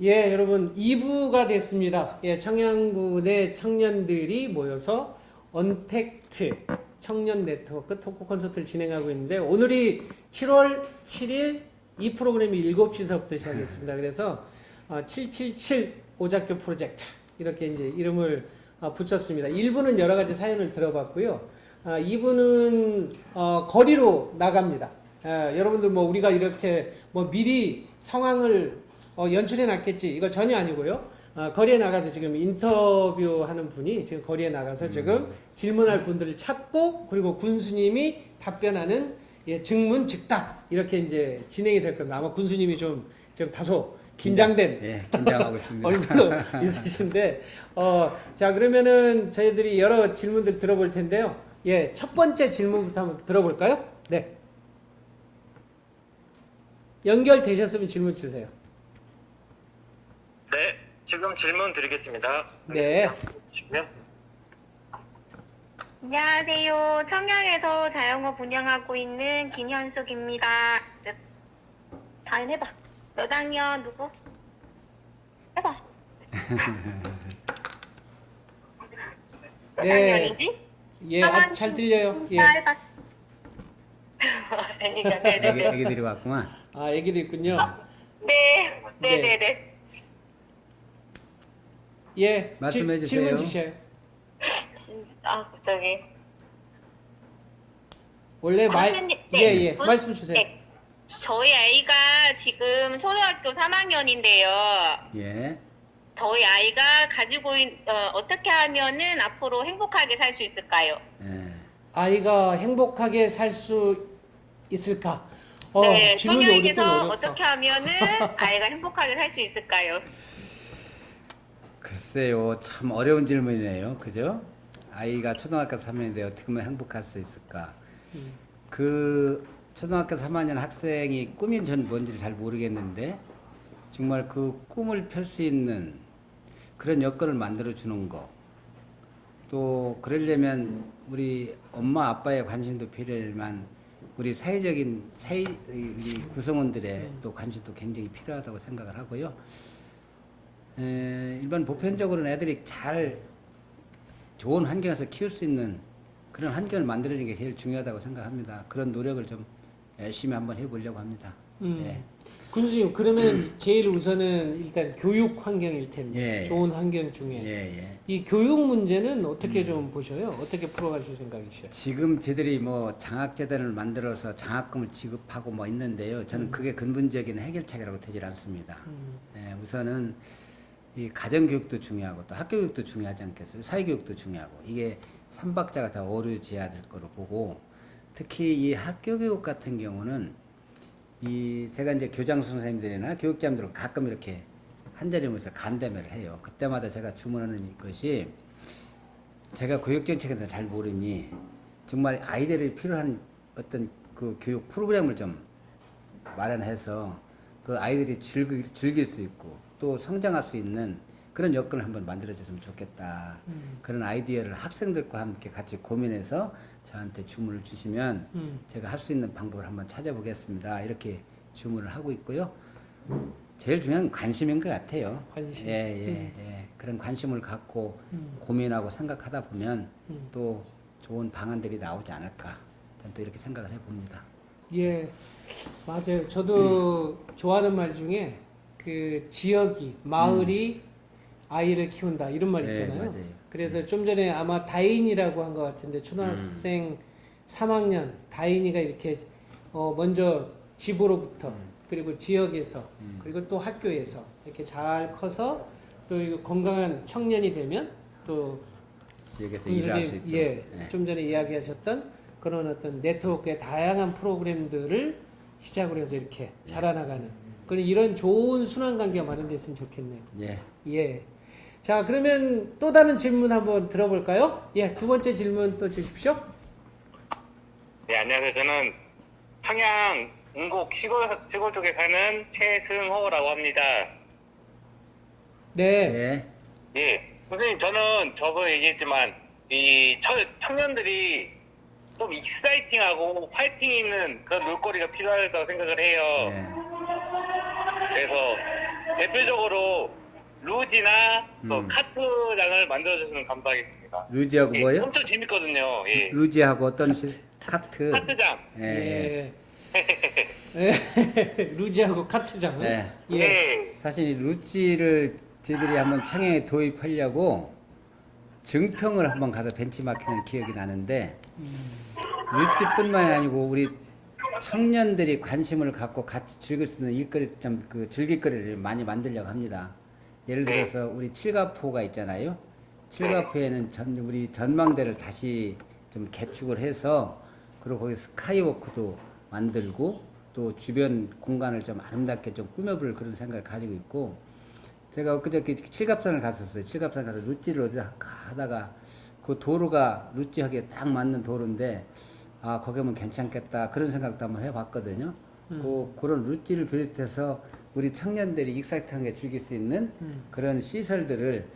예, 여러분 2부가 됐습니다. 예, 청양구 내 청년들이 모여서 언택트 청년 네트워크 토크 콘서트를 진행하고 있는데 오늘이 7월 7일 이 프로그램이 7시서부터 시작했습니다. 그래서 어, 777 오작교 프로젝트 이렇게 이제 이름을 어, 붙였습니다. 1부는 여러 가지 사연을 들어봤고요. 아, 2부는 어, 거리로 나갑니다. 예, 여러분들 뭐 우리가 이렇게 뭐 미리 상황을 어, 연출해 놨겠지 이거 전혀 아니고요. 어, 거리에 나가서 지금 인터뷰하는 분이 지금 거리에 나가서 지금 질문할 분들을 찾고 그리고 군수님이 답변하는 예, 증문 즉답 이렇게 이제 진행이 될 겁니다. 아마 군수님이 좀, 좀 다소 긴장된 예, 긴장하고 있습니다. 얼굴로 있으신데 어, 자 그러면은 저희들이 여러 질문들 들어볼 텐데요. 예, 첫 번째 질문부터 한번 들어볼까요? 네. 연결되셨으면 질문 주세요. 네, 지금 질문 드리겠습니다. 네. 주시고요. 안녕하세요. 청양에서 자영업 운영하고 있는 김현숙입니다. 몇, 잘 해봐. 몇 학년 누구? 해봐. 몇 네. 학년이지? 예, 아, 잘 들려요. 예. 다 해봐. 아니죠. 애기, 네네네. 애기들이 왔구만. 아, 얘기도 있군요. 네, 네 네네. 예. 말씀해 질- 주세요. 질문 주셔요. 아, 갑자기. 원래 말 교수님, 예, 네. 예. 어? 말씀 주세요. 네. 저희 아이가 지금 초등학교 3학년인데요. 예. 저희 아이가 가지고 있, 어, 어떻게 하면은 앞으로 행복하게 살 수 있을까요? 예. 아이가 행복하게 살 수 있을까? 어, 네, 질문이 어렵긴 청양에서 어렵다. 어떻게 하면은 아이가 행복하게 살 수 있을까요? 글쎄요, 참 어려운 질문이네요. 그죠? 아이가 초등학교 3학년인데 어떻게 하면 행복할 수 있을까? 그 초등학교 3학년 학생이 꿈이 전 뭔지를 잘 모르겠는데 정말 그 꿈을 펼 수 있는 그런 여건을 만들어 주는 거. 또 그러려면 우리 엄마 아빠의 관심도 필요하지만 우리 사회적인 사회 구성원들의 또 관심도 굉장히 필요하다고 생각을 하고요. 에, 일반 보편적으로는 애들이 잘 좋은 환경에서 키울 수 있는 그런 환경을 만들어주는 게 제일 중요하다고 생각합니다. 그런 노력을 좀 열심히 한번 해보려고 합니다. 음. 예. 군수님 그러면 제일 우선은 일단 교육 환경일 텐데 예. 좋은 환경 중에 예, 예. 이 교육 문제는 어떻게 좀 보셔요? 어떻게 풀어가실 생각이셔요? 지금 저들이 뭐 장학재단을 만들어서 장학금을 지급하고 뭐 있는데요. 저는 그게 근본적인 해결책이라고 되질 않습니다. 음. 예, 우선은 이 가정교육도 중요하고 또 학교교육도 중요하지 않겠어요? 사회교육도 중요하고 이게 삼박자가 다 어우러져야 될 거로 보고 특히 이 학교교육 같은 경우는 이 제가 이제 교장 선생님들이나 교육자님들 가끔 이렇게 한 자리에 모여서 간담회를 해요. 그때마다 제가 주문하는 것이 제가 교육 정책에 대해서 잘 모르니 정말 아이들이 필요한 어떤 그 교육 프로그램을 좀 마련해서 그 아이들이 즐길 수 있고 또 성장할 수 있는 그런 여건을 한번 만들어줬으면 좋겠다. 그런 아이디어를 학생들과 함께 같이 고민해서 저한테 주문을 주시면 음. 제가 할 수 있는 방법을 한번 찾아보겠습니다. 이렇게 주문을 하고 있고요. 제일 중요한 건 관심인 것 같아요. 관심. 예, 예, 예. 그런 관심을 갖고 음. 고민하고 생각하다 보면 음. 또 좋은 방안들이 나오지 않을까. 저는 또 이렇게 생각을 해봅니다. 예, 맞아요. 저도 좋아하는 말 중에 그 지역이 마을이 아이를 키운다 이런 말 네, 있잖아요. 맞아요. 그래서 좀 전에 아마 다인이라고 한 것 같은데 초등학생 3학년 다인이가 이렇게 어 먼저 집으로부터 그리고 지역에서 그리고 또 학교에서 이렇게 잘 커서 또 이거 건강한 청년이 되면 또 지역에서 일할 수 있도록. 예, 예. 좀 전에 이야기하셨던 그런 어떤 네트워크의 다양한 프로그램들을 시작으로 해서 이렇게 자라나가는 그런 이런 좋은 순환 관계가 마련됐으면 좋겠네요. 예. 예. 자, 그러면 또 다른 질문 한번 들어볼까요? 예, 두 번째 질문 또 주십시오. 네, 안녕하세요. 저는 청양 운곡 시골, 시골 쪽에 사는 최승호라고 합니다. 네. 예. 예. 선생님, 저는 저번에 얘기했지만, 이 처, 청년들이 좀 익사이팅하고 파이팅 있는 그런 놀거리가 필요하다고 생각을 해요. 예. 그래서 대표적으로 루지나 또 음. 카트장을 만들어주시면 감사하겠습니다. 루지하고 예, 뭐요? 엄청 재밌거든요. 예. 루지하고 어떤 시, 카트. 카트장. 예. 예. 예. 루지하고 카트장. 네. 예. 예. 사실 이 루지를 저희들이 한번 청양에 도입하려고 증평을 한번 가서 벤치마킹한 기억이 나는데 루지뿐만이 아니고 우리 청년들이 관심을 갖고 같이 즐길 수 있는 일거리 좀 그 즐길거리를 많이 만들려고 합니다. 예를 들어서 우리 칠가포가 있잖아요. 칠가포에는 전 우리 전망대를 다시 좀 개축을 해서 그리고 거기 스카이워크도 만들고 또 주변 공간을 좀 아름답게 좀 꾸며볼 그런 생각을 가지고 있고 제가 그저께 칠갑산을 갔었어요. 칠갑산 가서 루찌를 어디다 하다가 그 도로가 루찌하게 딱 맞는 도로인데 아 거기 하면 괜찮겠다 그런 생각도 한번 해봤거든요. 그 그런 루찌를 비롯해서 우리 청년들이 익사이트하게 즐길 수 있는 그런 시설들을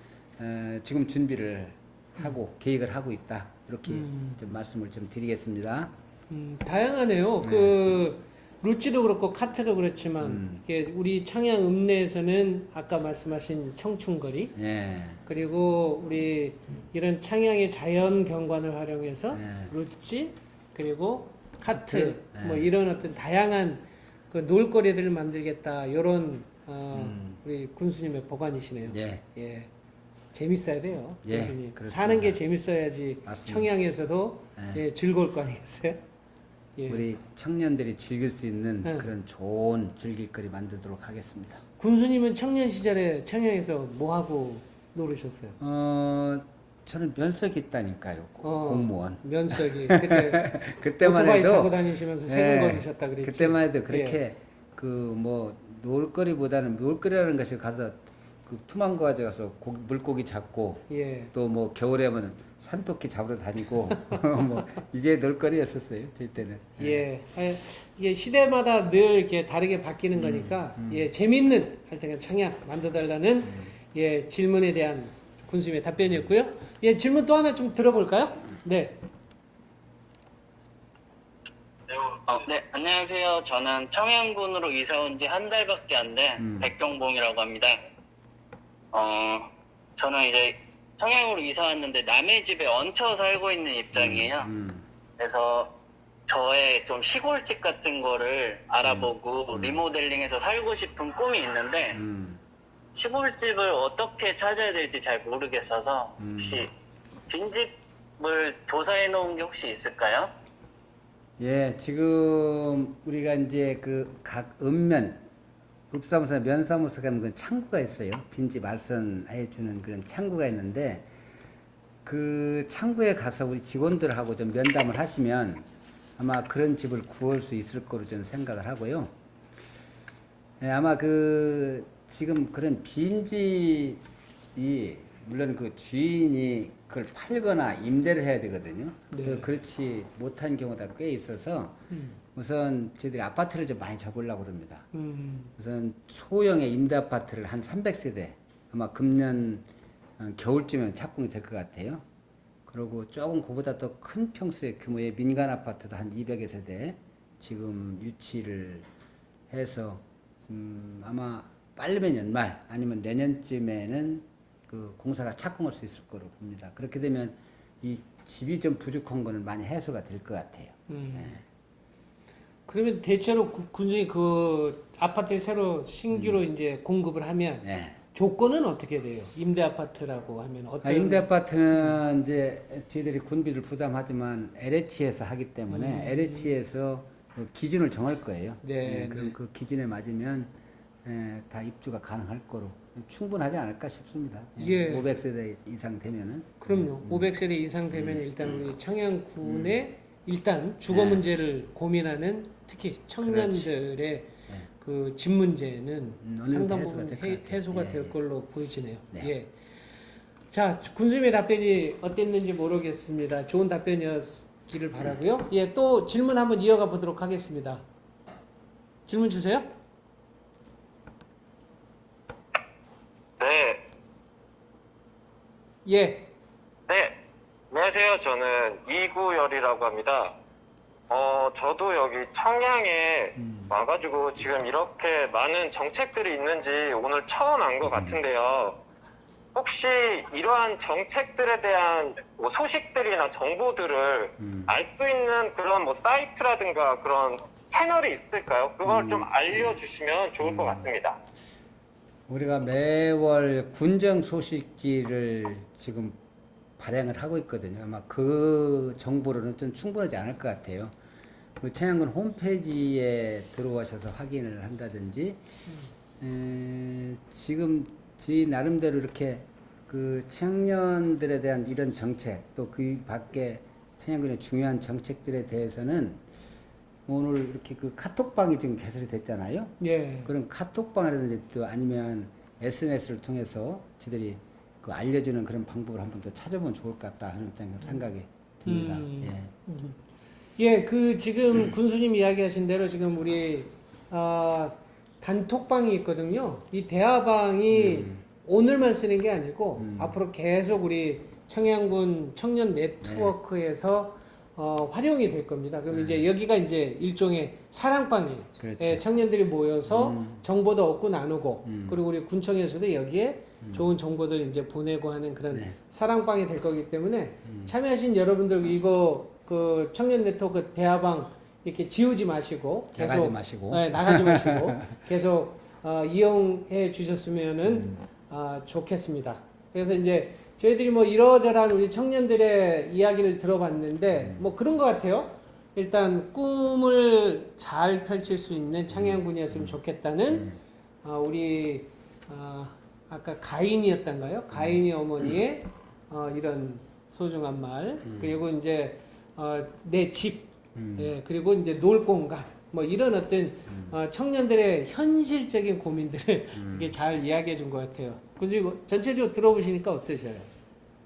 어, 지금 준비를 하고 계획을 하고 있다 이렇게 좀 말씀을 좀 드리겠습니다. 음, 다양하네요. 그 루치도 그렇고 카트도 그렇지만 음. 이게 우리 청양 읍내에서는 아까 말씀하신 청춘거리 예. 그리고 우리 이런 창양의 자연 경관을 활용해서 네. 루치 그리고 카트, 카트, 뭐 네. 이런 어떤 다양한 그 놀거리들을 만들겠다 이런 어, 음. 우리 군수님의 보관이시네요. 예. 예. 재밌어야 돼요. 예, 군수님. 그렇습니다. 사는 게 재밌어야지 맞습니다. 청양에서도 예. 예, 즐거울 거 아니겠어요? 예. 우리 청년들이 즐길 수 있는 네. 그런 좋은 즐길거리 만들도록 하겠습니다. 군수님은 청년 시절에 청양에서 뭐 하고 놀으셨어요? 어, 저는 면석이 있다니까요. 고- 어, 공무원. 면석이 그때 그때만 오토바이 해도 타고 다니시면서 세금 예, 거두셨다 그랬지. 그때만 해도 그렇게 예. 그뭐 놀거리보다는 놀거리라는 것이 가서 그 투망고 가져가서 고기, 물고기 잡고 예. 또뭐 겨울에 하면 산토끼 잡으러 다니고 뭐 이게 놀거리였었어요. 저희 때는. 예. 예. 이게 시대마다 늘 이렇게 다르게 바뀌는 거니까 예, 재밌는 할 때가 청약 만들어 달라는 예, 질문에 대한 군수님의 답변이었고요. 예, 질문 또 하나 좀 들어볼까요? 네. 어, 네, 안녕하세요. 저는 청양군으로 이사 온 지 한 달밖에 안 된 음. 백경봉이라고 합니다. 어, 저는 이제 청양으로 이사 왔는데 남의 집에 얹혀 살고 있는 입장이에요. 음, 그래서 저의 좀 시골집 같은 거를 알아보고 리모델링해서 살고 싶은 꿈이 있는데 음. 시골집을 어떻게 찾아야 될지 잘 모르겠어서 음. 혹시 빈집을 조사해 놓은 게 혹시 있을까요? 예, 지금 우리가 이제 그 각 읍면, 읍사무소, 면사무소 가는 그 창구가 있어요. 빈집 알선해 주는 그런 창구가 있는데 그 창구에 가서 우리 직원들하고 좀 면담을 하시면 아마 그런 집을 구할 수 있을 거로 저는 생각을 하고요. 예, 아마 그 지금 그런 빈집이 물론 그 주인이 그걸 팔거나 임대를 해야 되거든요. 네. 그 그렇지 못한 경우가 꽤 있어서 우선 저희들이 아파트를 좀 많이 접으려고 그럽니다. 음. 우선 소형의 임대 아파트를 한 300세대 아마 금년 어, 겨울쯤에 착공이 될 것 같아요. 그리고 조금 그보다 더 큰 평수의 규모의 민간 아파트도 한 200여 세대 지금 유치를 해서 음, 아마 빨리면 연말 아니면 내년쯤에는 그 공사가 착공할 수 있을 거로 봅니다. 그렇게 되면 이 집이 좀 부족한 거는 많이 해소가 될 것 같아요. 음. 그러면 대체로 구- 군수님 그 아파트를 새로 신규로 이제 공급을 하면 네. 조건은 어떻게 돼요? 임대 아파트라고 하면 어떤 아, 임대 아파트는 이제 저희들이 군비를 부담하지만 LH에서 하기 때문에 LH에서 그 기준을 정할 거예요. 음. 네, 예, 그럼 네. 그 기준에 맞으면 예, 다 입주가 가능할 거로 충분하지 않을까 싶습니다. 예. 500세대 이상 되면은 그럼요. 음. 500세대 이상 되면 일단 우리 청양군의 일단 주거 네. 문제를 고민하는 특히 청년들의 그 집 문제는 음, 어느 정도 상당 해소가 부분 될것 해- 같아요. 해소가 예, 될 예. 걸로 보이지네요. 네. 예. 자, 군수님의 답변이 어땠는지 모르겠습니다. 좋은 답변이었기를 바라고요. 예, 또 질문 한번 이어가 보도록 하겠습니다. 질문 주세요. 네. 예. 네. 안녕하세요. 저는 이구열이라고 합니다. 어, 저도 여기 청양에 음. 와가지고 지금 이렇게 많은 정책들이 있는지 오늘 처음 안 것 같은데요. 혹시 이러한 정책들에 대한 뭐 소식들이나 정보들을 음. 알수 있는 그런 뭐 사이트라든가 그런 채널이 있을까요? 그걸 음. 좀 알려주시면 좋을 것 같습니다. 우리가 매월 군정 소식지를 지금 발행을 하고 있거든요. 아마 그 정보로는 좀 충분하지 않을 것 같아요. 그 청양군 홈페이지에 들어오셔서 확인을 한다든지, 에, 지금 지 나름대로 이렇게 그 청년들에 대한 이런 정책, 또 그 밖에 청양군의 중요한 정책들에 대해서는 오늘 이렇게 그 카톡방이 지금 개설이 됐잖아요. 예. 그런 카톡방이라든지 또 아니면 SNS를 통해서 저들이 그 알려주는 그런 방법을 한번 더 찾아보면 좋을 것 같다 하는 생각이 듭니다. 음. 예. 예, 그 지금 군수님 이야기하신 대로 지금 우리 아, 단톡방이 있거든요. 이 대화방이 오늘만 쓰는 게 아니고 음. 앞으로 계속 우리 청양군 청년 네트워크에서 어, 활용이 될 겁니다. 그럼 이제 여기가 이제 일종의 사랑방이에요. 그렇죠. 예, 청년들이 모여서 음. 정보도 얻고 나누고 음. 그리고 우리 군청에서도 여기에 좋은 정보들 이제 보내고 하는 그런 네. 사랑방이 될 거기 때문에 음. 참여하신 여러분들 이거 그 청년 네트워크 대화방 이렇게 지우지 마시고 계속 나가지 마시고. 네, 나가지 마시고 계속 어, 이용해 주셨으면은 음. 아, 좋겠습니다. 그래서 이제 저희들이 뭐 이러저러한 우리 청년들의 이야기를 들어봤는데 음. 뭐 그런 것 같아요. 일단 꿈을 잘 펼칠 수 있는 청양군이었으면 좋겠다는 음. 어, 우리 어, 아까 가인이었던가요? 가인이 어머니의 어, 이런 소중한 말 그리고 이제 어, 내 집, 음. 예, 그리고 이제 놀 공간 뭐 이런 어떤 어, 청년들의 현실적인 고민들을 이게 잘 이야기해 준 것 같아요. 그리고 전체적으로 들어보시니까 어떠셔요?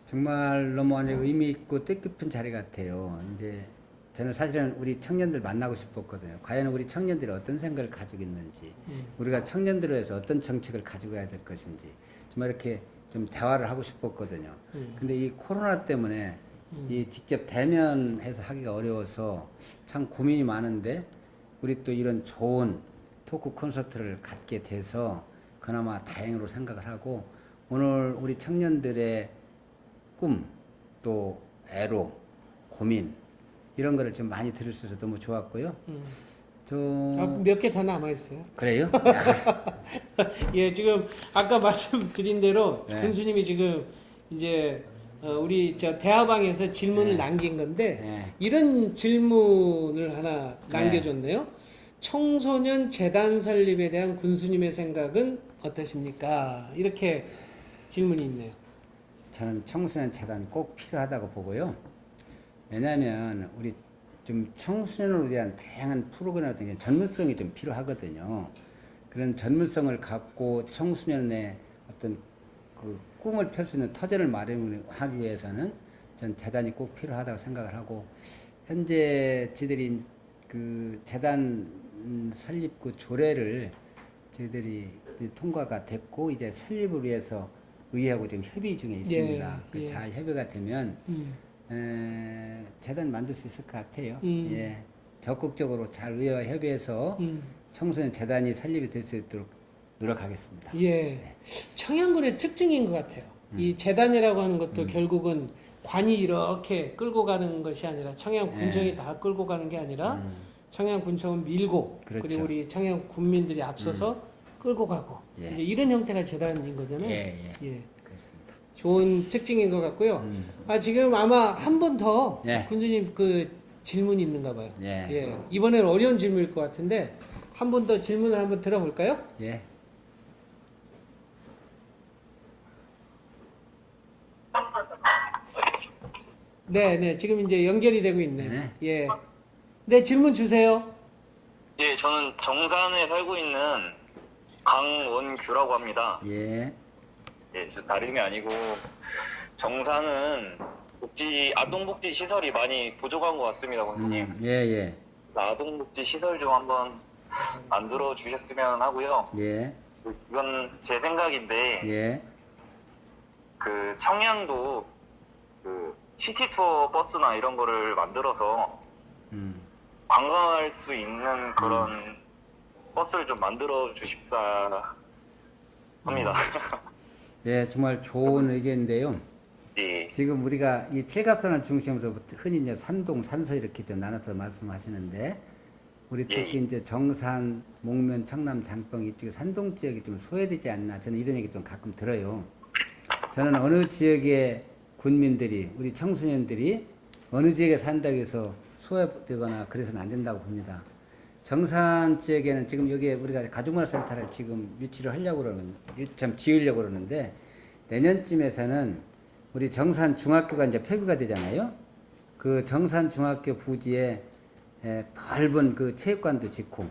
정말 너무 아주 의미 있고 뜻깊은 자리 같아요. 이제 저는 사실은 우리 청년들 만나고 싶었거든요. 과연 우리 청년들이 어떤 생각을 가지고 있는지, 음. 우리가 청년들을 위해서 어떤 정책을 가지고 가야 될 것인지, 정말 이렇게 좀 대화를 하고 싶었거든요. 음. 근데 이 코로나 때문에 이 직접 대면해서 하기가 어려워서 참 고민이 많은데 우리 또 이런 좋은 토크 콘서트를 갖게 돼서 그나마 다행으로 생각을 하고 오늘 우리 청년들의 꿈, 또 애로, 고민 이런 거를 좀 많이 들을 수 있어서 너무 좋았고요. 음. 저 아, 몇개 더 남아 있어요. 그래요? 예, 지금 아까 말씀드린 대로 네. 군수님이 지금 이제 어, 우리 저 대화방에서 질문을 네. 남긴 건데 네. 이런 질문을 하나 네. 남겨줬네요. 청소년 재단 설립에 대한 군수님의 생각은 어떠십니까? 이렇게 질문이 있네요. 저는 청소년 재단 꼭 필요하다고 보고요. 왜냐하면 우리 좀 청소년을 위한 다양한 프로그램 같은 게 전문성이 좀 필요하거든요. 그런 전문성을 갖고 청소년의 어떤 그 꿈을 펼 수 있는 터전을 마련하기 위해서는 전 재단이 꼭 필요하다고 생각을 하고 현재 저희들이 그 재단 음, 설립 그 조례를 저희들이 통과가 됐고 이제 설립을 위해서 의회하고 지금 협의 중에 있습니다. 예, 예. 그잘 협의가 되면 음. 에, 재단 만들 수 있을 것 같아요. 음. 예, 적극적으로 잘 의회와 협의해서 음. 청소년 재단이 설립이 될 수 있도록 노력하겠습니다. 예. 청양군의 특징인 것 같아요. 음. 이 재단이라고 하는 것도 결국은 관이 이렇게 끌고 가는 것이 아니라 청양 군청이 다 끌고 가는 게 아니라 네. 음, 청양 군청은 밀고 그 그렇죠. 리고 우리 청양 군민들이 앞서서 끌고 가고 예. 이제 이런 형태가 재단인 거잖아요. 예, 예, 예. 그렇습니다. 좋은 특징인 것 같고요. 음. 아 지금 아마 한 번 더 예. 군주님 그 질문이 있는가 봐요. 예. 이번에는 어려운 질문일 것 같은데 한 번 더 질문을 한번 들어볼까요? 예, 네, 네. 지금 이제 연결이 되고 있네. 네. 예. 네, 질문 주세요. 예, 저는 정산에 살고 있는 강원규라고 합니다. 예, 예, 저 다름이 아니고 정산은 복지 아동복지 시설이 많이 부족한 것 같습니다, 선생님. 음, 예, 예, 그래서 아동복지 시설 좀 한번 만들어 주셨으면 하고요. 예, 이건 제 생각인데 예, 그 청양도 그 시티 투어 버스나 이런 거를 만들어서 음, 관광할 수 있는 그런 버스를 좀 만들어 주십사 합니다. 예, 정말 좋은 의견인데요. 예. 지금 우리가 이 칠갑산을 중심으로 흔히 이제 산동, 산서 이렇게 좀 나눠서 말씀하시는데 우리 예, 특히 이제 정산, 목면, 청남, 장평 이쪽에 산동 지역이 좀 소외되지 않나 저는 이런 얘기 좀 가끔 들어요. 저는 어느 지역의 군민들이 우리 청소년들이 어느 지역에 산다고 해서 소외되거나 그래서는 안 된다고 봅니다. 정산 지역에는 지금 여기에 우리가 가족문화센터를 지금 유치를 하려고 그러는, 유- 참 지으려고 그러는데 내년쯤에서는 우리 정산 중학교가 이제 폐교가 되잖아요. 그 정산 중학교 부지에 에, 넓은 그 체육관도 짓고,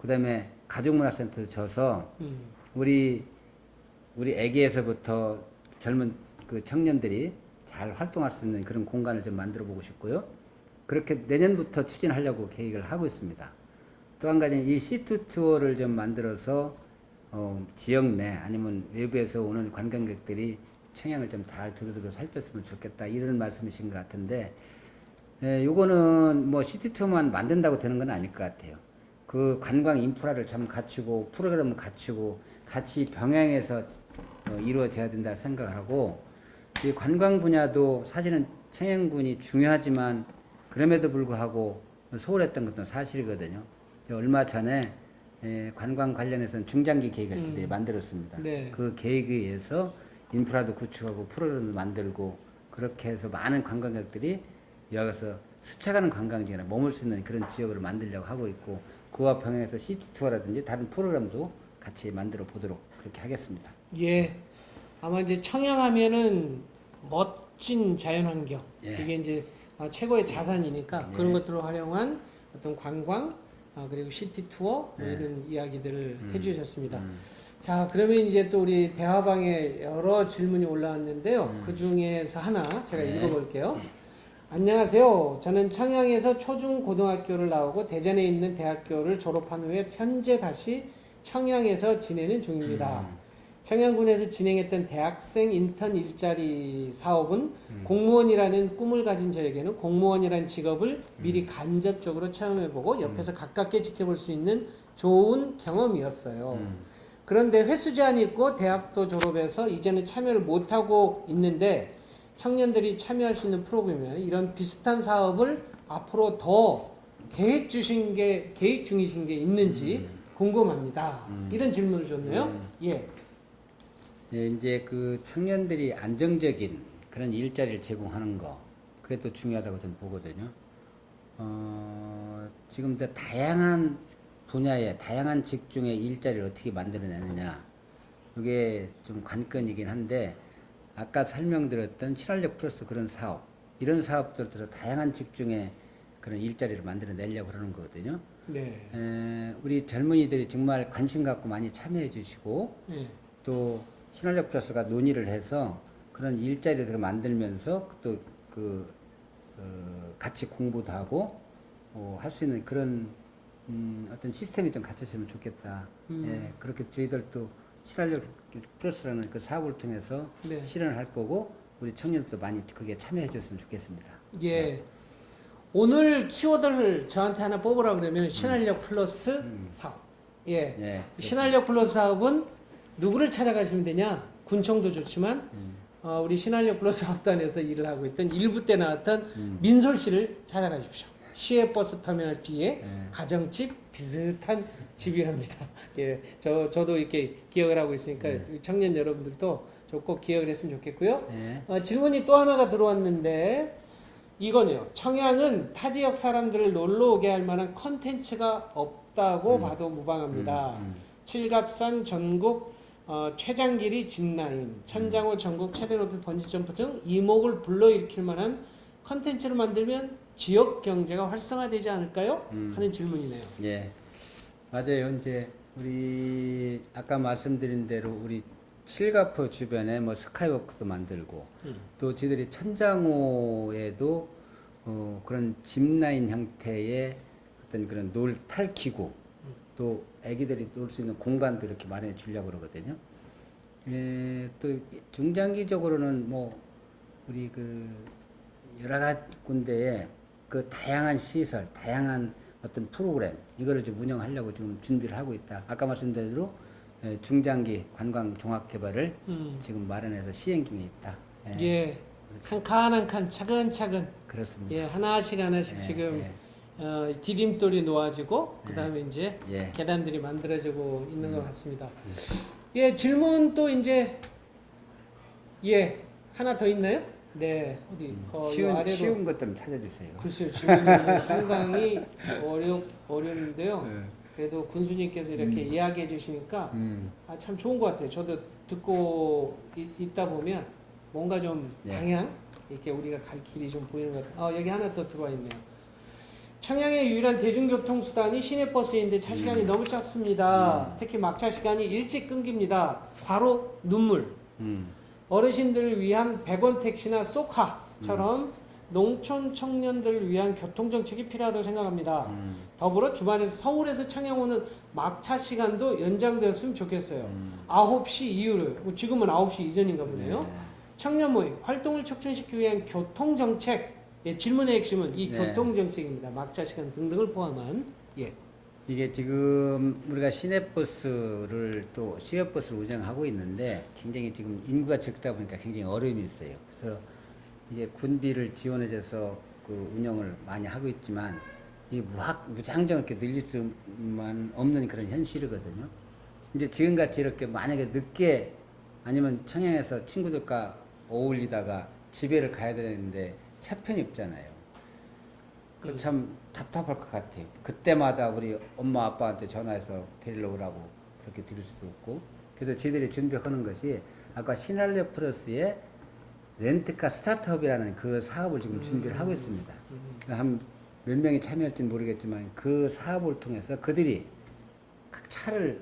그 다음에 가족문화센터도 져서 음. 우리 우리 애기에서부터 젊은 그 청년들이 잘 활동할 수 있는 그런 공간을 좀 만들어 보고 싶고요. 그렇게 내년부터 추진하려고 계획을 하고 있습니다. 또 한 가지는 이 시트 투어를 좀 만들어서 어, 지역 내 아니면 외부에서 오는 관광객들이 청양을 좀 잘 두루두루 살폈으면 좋겠다 이런 말씀이신 것 같은데 예, 요거는 뭐 시티 투어만 만든다고 되는 건 아닐 것 같아요. 그 관광 인프라를 참 갖추고 프로그램을 갖추고 같이 병행해서 어, 이루어져야 된다 생각하고 이 관광 분야도 사실은 청양군이 중요하지만 그럼에도 불구하고 소홀했던 것도 사실이거든요. 얼마 전에 에, 관광 관련해서는 중장기 계획을 음. 음. 만들었습니다. 네. 그 계획에 의해서 인프라도 구축하고 프로그램을 만들고 그렇게 해서 많은 관광객들이 여기서 스쳐가는 관광지나 머물 수 있는 그런 지역을 만들려고 하고 있고 그와 병행해서 시티 투어라든지 다른 프로그램도 같이 만들어 보도록 그렇게 하겠습니다. 예. 아마 이제 청양하면은 멋진 자연환경. 예. 이게 이제 아, 최고의 자산이니까 네. 그런 것들을 활용한 어떤 관광, 아, 그리고 시티 투어, 뭐 네. 이런 이야기들을 음. 해주셨습니다. 음. 자, 그러면 이제 또 우리 대화방에 여러 질문이 올라왔는데요. 음. 그 중에서 하나 제가 네. 읽어볼게요. 안녕하세요. 저는 청양에서 초중 고등학교를 나오고 대전에 있는 대학교를 졸업한 후에 현재 다시 청양에서 지내는 중입니다. 음. 청양군에서 진행했던 대학생 인턴 일자리 사업은 음. 공무원이라는 꿈을 가진 저에게는 공무원이라는 직업을 미리 음. 간접적으로 체험해보고 옆에서 가깝게 지켜볼 수 있는 좋은 경험이었어요. 음. 그런데 횟수 제한이 있고 대학도 졸업해서 이제는 참여를 못하고 있는데 청년들이 참여할 수 있는 프로그램이나 이런 비슷한 사업을 앞으로 더 계획 주신 게 계획 중이신 게 있는지 궁금합니다. 음. 이런 질문을 줬네요. 음. 예. 예, 이제 그 청년들이 안정적인 그런 일자리를 제공하는 거 그게 또 중요하다고 저는 보거든요. 어, 지금 도 다양한 분야의 다양한 직종의 일자리를 어떻게 만들어내느냐 이게 좀 관건이긴 한데 아까 설명드렸던 친환력 플러스 그런 사업 이런 사업들도 다양한 직종의 그런 일자리를 만들어내려고 그러는 거거든요. 네. 에, 우리 젊은이들이 정말 관심 갖고 많이 참여해 주시고 예. 또 신활력 플러스가 논의를 해서 그런 일자리를 만들면서 또 그 어, 같이 공부도 하고 어, 할수 있는 그런 음, 어떤 시스템이 좀 갖춰지면 좋겠다. 음. 예, 그렇게 저희들도 신활력 플러스라는 그 사업을 통해서 네. 실현을 할 거고 우리 청년들도 많이 거기에 참여해 줬으면 좋겠습니다. 예. 오늘 키워드를 저한테 하나 뽑으라 그러면 신한력 플러스 사업. 예. 예, 신한력 플러스 사업은 누구를 찾아가시면 되냐? 군청도 좋지만 어, 우리 신한력 플러스 사업단에서 일을 하고 있던 일부 때 나왔던 민솔 씨를 찾아가십시오. 시외 버스 터미널 뒤에 예. 가정집 비슷한 집이랍니다. 예, 저 저도 이렇게 기억을 하고 있으니까 우리 청년 여러분들도 저 꼭 기억을 했으면 좋겠고요. 예. 어, 질문이 또 하나가 들어왔는데 이거네요. 청양은 타 지역 사람들을 놀러 오게 할 만한 컨텐츠가 없다고 봐도 무방합니다. 음, 칠갑산 전국 어, 최장길이 짚라인, 천장호 전국 최대 높이 번지점프 등 이목을 불러일으킬 만한 컨텐츠를 만들면 지역 경제가 활성화되지 않을까요? 음. 하는 질문이네요. 예, 맞아요. 이제 우리 아까 말씀드린 대로 우리 칠가포 주변에 뭐 스카이워크도 만들고 음. 또 저희들이 천장호에도 어, 그런 짚라인 형태의 어떤 그런 놀 탈기구 또 아기들이 놀 수 있는 공간도 이렇게 마련해 주려고 그러거든요. 예, 또 중장기적으로는 뭐 우리 그 여러 가지 군데에 그 다양한 시설, 다양한 어떤 프로그램 이거를 좀 운영하려고 지금 준비를 하고 있다. 아까 말씀드린 대로 예, 중장기 관광 종합 개발을 음. 지금 마련해서 시행 중에 있다. 예, 예. 한칸 한 칸 차근차근 그렇습니다. 예, 하나씩 하나씩 예, 지금 예. 어, 디딤돌이 놓아지고 그 다음에 이제 예. 계단들이 만들어지고 있는 것 같습니다. 예, 질문 또 이제 예 하나 더 있나요? 네, 어디 어, 요 쉬운 아래로 쉬운 것 좀 찾아주세요. 글쎄요, 질문이 상당히 어려 어려운데요. 예. 그래도 군수님께서 이렇게 이야기해 주시니까 음, 아, 참 좋은 것 같아요. 저도 듣고 있, 다 보면 뭔가 좀 네. 방향 이렇게 우리가 갈 길이 좀 보이는 것 같아요. 어, 여기 하나 더 들어와 있네요. 청양의 유일한 대중교통 수단이 시내버스인데 차 시간이 너무 짧습니다. 특히 막차 시간이 일찍 끊깁니다. 과로 눈물. 음, 어르신들을 위한 100원 택시나 쏘카처럼 농촌 청년들을 위한 교통정책이 필요하다고 생각합니다. 음, 더불어 주말에서 서울에서 청양 오는 막차 시간도 연장되었으면 좋겠어요. 음. 9시 이후로, 뭐 지금은 9시 이전인가 보네요. 네. 청년 모임, 활동을 촉진시키기 위한 교통정책. 예, 질문의 핵심은 이 네. 교통 정책입니다. 막차 시간 등등을 포함한. 예. 이게 지금 우리가 시내버스를 또 시외버스를 운영하고 있는데 굉장히 지금 인구가 적다 보니까 굉장히 어려움이 있어요. 그래서 이게 군비를 지원해줘서 그 운영을 많이 하고 있지만 이 무학 무장정 이렇게 늘릴 수만 없는 그런 현실이거든요. 이제 지금같이 이렇게 만약에 늦게 아니면 청양에서 친구들과 어울리다가 집에를 가야 되는데 차편이 없잖아요. 그 참 답답할 것 같아요. 그때마다 우리 엄마 아빠한테 전화해서 데리러 오라고 그렇게 드릴 수도 없고. 그래서 저희들이 준비하는 것이 아까 시날레 플러스의 렌트카 스타트업이라는 그 사업을 지금 준비를 하고 있습니다. 한 몇 명이 참여할지는 모르겠지만 그 사업을 통해서 그들이 각 차를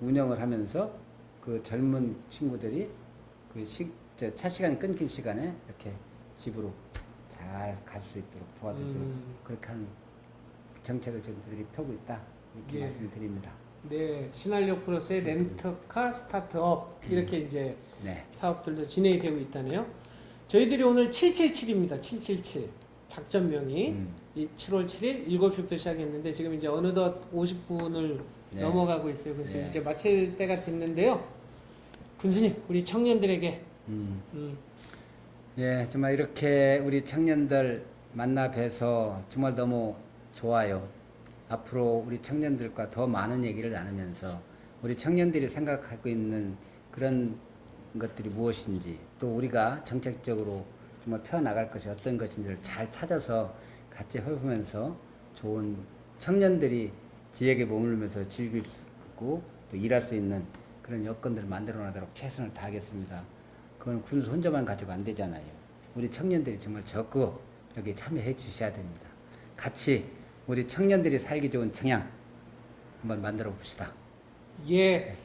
운영을 하면서 그 젊은 친구들이 그차 시간이 끊긴 시간에 이렇게 집으로 잘 갈 수 있도록 도와드리도록 음. 그렇게 하는 정책을 저희들이 펴고 있다 이렇게 예. 말씀드립니다. 네. 시날리오 플러스의 렌터카 스타트업. 이렇게 이제 네. 사업들도 진행이 되고 있다네요. 저희들이 오늘 777입니다. 777. 작전명이 음. 이 7월 7일 7시부터 시작했는데 지금 이제 어느덧 50분을 네. 넘어가고 있어요. 그래서 네. 이제 마칠 때가 됐는데요. 군수님, 우리 청년들에게 음. 음, 예, 정말 이렇게 우리 청년들 만나 뵈서 정말 너무 좋아요. 앞으로 우리 청년들과 더 많은 얘기를 나누면서 우리 청년들이 생각하고 있는 그런 것들이 무엇인지 또 우리가 정책적으로 정말 펴나갈 것이 어떤 것인지를 잘 찾아서 같이 해보면서 좋은 청년들이 지역에 머물면서 즐길 수 있고 또 일할 수 있는 그런 여건들을 만들어 나도록 최선을 다하겠습니다. 그건 군수 혼자만 가지고 안 되잖아요. 우리 청년들이 정말 적극 여기 참여해 주셔야 됩니다. 같이 우리 청년들이 살기 좋은 청양 한번 만들어 봅시다. 예.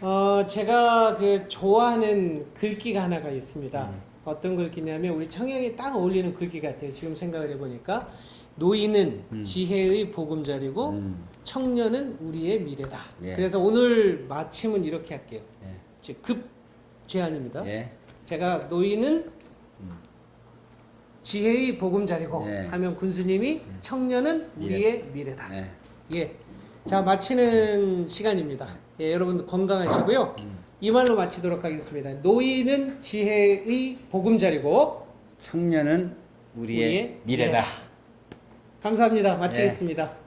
어, 제가 그 좋아하는 글귀가 하나가 있습니다. 어떤 글귀냐면 우리 청양에 딱 어울리는 글귀 같아요. 지금 생각을 해보니까 노인은 음. 지혜의 보금자리고 음, 청년은 우리의 미래다. 예. 그래서 오늘 마침은 이렇게 할게요. 예. 제급 제안입니다. 예. 제가 노인은 지혜의 보금자리고 예. 하면 군수님이 청년은. 우리의 미래다. 네. 예. 자, 마치는 시간입니다. 예, 여러분 건강하시고요. 음. 이 말로 마치도록 하겠습니다. 노인은 지혜의 보금자리고 청년은 우리의, 우리의 미래다. 감사합니다. 마치겠습니다.